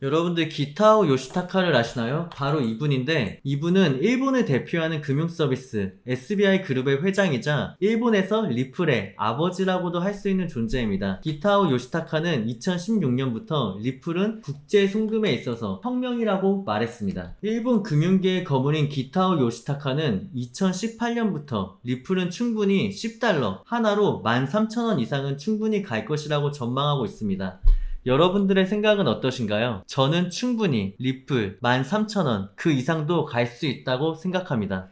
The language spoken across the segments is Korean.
여러분들 기타오 요시타카를 아시나요? 바로 이분인데 이분은 일본을 대표하는 금융 서비스 SBI 그룹의 회장이자 일본에서 리플의 아버지라고도 할 수 있는 존재입니다. 기타오 요시타카는 2016년부터 리플은 국제 송금에 있어서 혁명이라고 말했습니다. 일본 금융계의 거물인 기타오 요시타카는 2018년부터 리플은 충분히 10달러 하나로 13,000원 이상은 충분히 갈 것이라고 전망하고 있습니다. 여러분들의 생각은 어떠신가요? 저는 충분히 리플 13,000원 그 이상도 갈 수 있다고 생각합니다.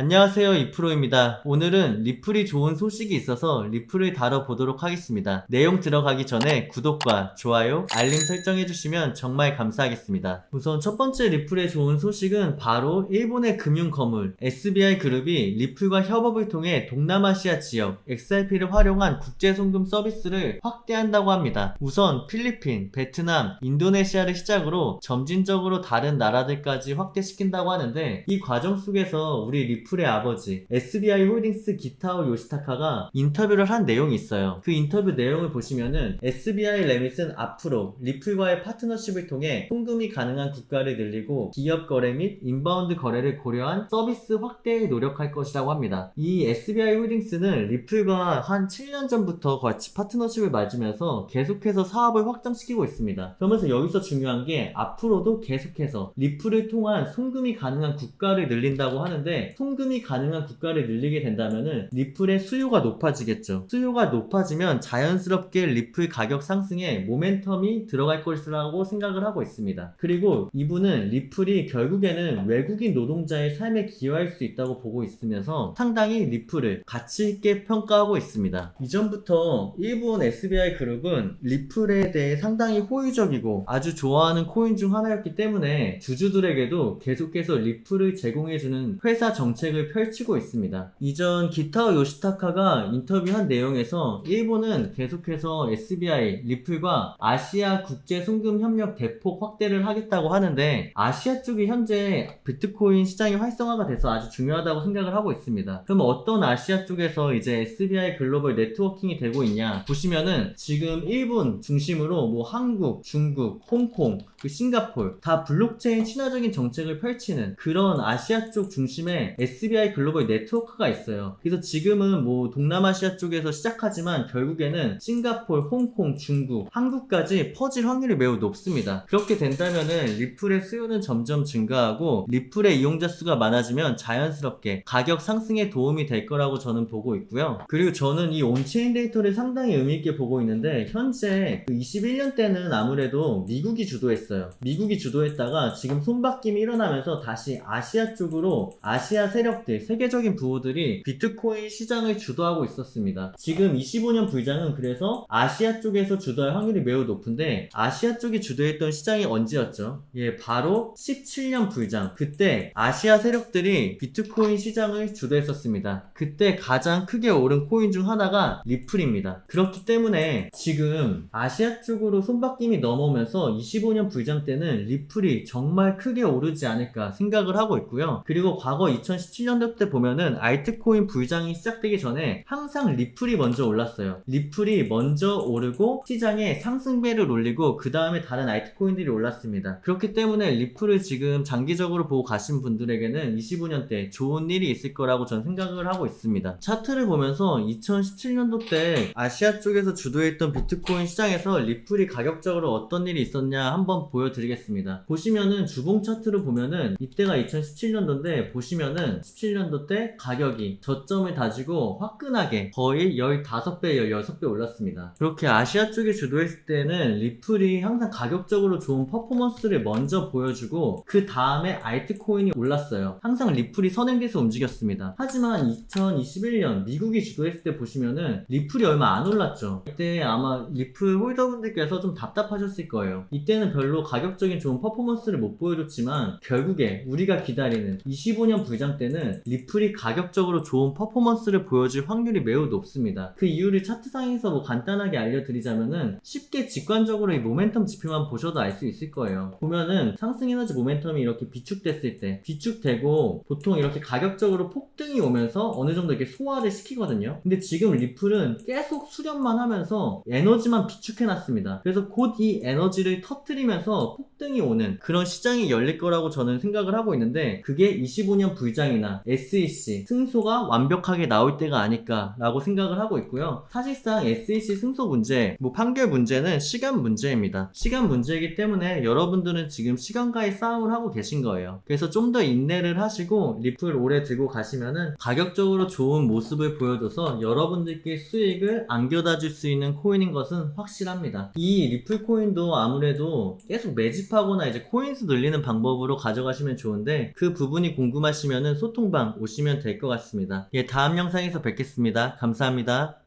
안녕하세요 이프로입니다. 오늘은 리플이 좋은 소식이 있어서 리플을 다뤄보도록 하겠습니다. 내용 들어가기 전에 구독과 좋아요, 알림 설정 해주시면 정말 감사하겠습니다. 우선 첫 번째 리플의 좋은 소식은 바로 일본의 금융 거물 SBI 그룹이 리플과 협업을 통해 동남아시아 지역 XRP를 활용한 국제 송금 서비스를 확대한다고 합니다. 우선 필리핀, 베트남, 인도네시아를 시작으로 점진적으로 다른 나라들까지 확대시킨다고 하는데 이 과정 속에서 우리 리플 의 아버지 SBI 홀딩스 기타오 요시타카가 인터뷰를 한 내용이 있어요. 그 인터뷰 내용을 보시면은 SBI 레밋은 앞으로 리플과의 파트너십을 통해 송금이 가능한 국가를 늘리고 기업 거래 및 인바운드 거래를 고려한 서비스 확대에 노력할 것이라고 합니다. 이 SBI 홀딩스는 리플과 한 7년 전부터 같이 파트너십을 맺으면서 계속해서 사업을 확장시키고 있습니다. 그러면서 여기서 중요한 게 앞으로도 계속해서 리플을 통한 송금이 가능한 국가를 늘린다고 하는데 송금 이 가능한 국가를 늘리게 된다면은 리플의 수요가 높아지겠죠. 수요가 높아지면 자연스럽게 리플 가격 상승에 모멘텀이 들어갈 것이라고 생각을 하고 있습니다. 그리고 이분은 리플이 결국에는 외국인 노동자의 삶에 기여할 수 있다고 보고 있으면서 상당히 리플을 가치 있게 평가하고 있습니다. 이전부터 일본 SBI 그룹은 리플에 대해 상당히 호의적이고 아주 좋아하는 코인 중 하나였기 때문에 주주들에게도 계속해서 리플을 제공해주는 회사 정책 을 펼치고 있습니다. 이전 기타오 요시타카가 인터뷰한 내용에서 일본은 계속해서 SBI 리플과 아시아 국제 송금 협력 대폭 확대를 하겠다고 하는데 아시아 쪽이 현재 비트코인 시장이 활성화가 돼서 아주 중요하다고 생각을 하고 있습니다. 그럼 어떤 아시아 쪽에서 이제 SBI 글로벌 네트워킹이 되고 있냐 보시면은 지금 일본 중심으로 뭐 한국, 중국, 홍콩, 그 싱가폴 다 블록체인 친화적인 정책을 펼치는 그런 아시아 쪽 중심의 SBI 글로벌 네트워크가 있어요. 그래서 지금은 뭐 동남아시아 쪽에서 시작하지만 결국에는 싱가폴, 홍콩, 중국, 한국까지 퍼질 확률이 매우 높습니다. 그렇게 된다면은 리플의 수요는 점점 증가하고 리플의 이용자 수가 많아지면 자연스럽게 가격 상승에 도움이 될 거라고 저는 보고 있고요. 그리고 저는 이 온체인 데이터를 상당히 의미 있게 보고 있는데 현재 그 21년 때는 아무래도 미국이 주도했어요. 미국이 주도했다가 지금 손바뀜이 일어나면서 다시 아시아 쪽으로 아시아 세 력들, 세계적인 부호들이 비트코인 시장을 주도하고 있었습니다. 지금 25년 불장은 그래서 아시아 쪽에서 주도할 확률이 매우 높은데 아시아 쪽이 주도했던 시장이 언제였죠? 예, 바로 17년 불장. 그때 아시아 세력들이 비트코인 시장을 주도했었습니다. 그때 가장 크게 오른 코인 중 하나가 리플입니다. 그렇기 때문에 지금 아시아 쪽으로 손바뀜이 넘어오면서 25년 불장 때는 리플이 정말 크게 오르지 않을까 생각을 하고 있고요. 그리고 과거 2017년도 때 보면은 알트코인 불장이 시작되기 전에 항상 리플이 먼저 올랐어요. 리플이 먼저 오르고 시장에 상승배를 올리고 그 다음에 다른 알트코인들이 올랐습니다. 그렇기 때문에 리플을 지금 장기적으로 보고 가신 분들에게는 25년 때 좋은 일이 있을 거라고 전 생각을 하고 있습니다. 차트를 보면서 2017년도 때 아시아 쪽에서 주도했던 비트코인 시장에서 리플이 가격적으로 어떤 일이 있었냐 한번 보여드리겠습니다. 보시면은 주봉 차트를 보면은 이때가 2017년도인데 보시면은 17년도 때 가격이 저점을 다지고 화끈하게 거의 15배, 16배 올랐습니다. 그렇게 아시아 쪽이 주도했을 때는 리플이 항상 가격적으로 좋은 퍼포먼스를 먼저 보여주고 그 다음에 알트코인이 올랐어요. 항상 리플이 선행돼서 움직였습니다. 하지만 2021년 미국이 주도했을 때 보시면은 리플이 얼마 안 올랐죠. 이때 아마 리플 홀더분들께서 좀 답답하셨을 거예요. 이때는 별로 가격적인 좋은 퍼포먼스를 못 보여줬지만 결국에 우리가 기다리는 25년 불장 때는 때는 리플이 가격적으로 좋은 퍼포먼스를 보여줄 확률이 매우 높습니다. 그 이유를 차트상에서 뭐 간단하게 알려드리자면은 쉽게 직관적으로 이 모멘텀 지표만 보셔도 알 수 있을 거예요. 보면은 상승 에너지 모멘텀이 이렇게 비축됐을 때 비축되고 보통 이렇게 가격적으로 폭등이 오면서 어느 정도 이렇게 소화를 시키거든요. 근데 지금 리플은 계속 수렴만 하면서 에너지만 비축해놨습니다. 그래서 곧 이 에너지를 터트리면서 폭등이 오는 그런 시장이 열릴 거라고 저는 생각을 하고 있는데 그게 25년 불 장이나 SEC 승소가 완벽하게 나올 때가 아닐까라고 생각을 하고 있고요. 사실상 SEC 승소 문제, 뭐 판결 문제는 시간 문제입니다. 시간 문제이기 때문에 여러분들은 지금 시간과의 싸움을 하고 계신 거예요. 그래서 좀 더 인내를 하시고 리플 오래 들고 가시면은 가격적으로 좋은 모습을 보여줘서 여러분들께 수익을 안겨다 줄 수 있는 코인인 것은 확실합니다. 이 리플 코인도 아무래도 계속 매집하거나 이제 코인수 늘리는 방법으로 가져가시면 좋은데 그 부분이 궁금하시면은 소통방 오시면 될 것 같습니다. 예, 다음 영상에서 뵙겠습니다. 감사합니다.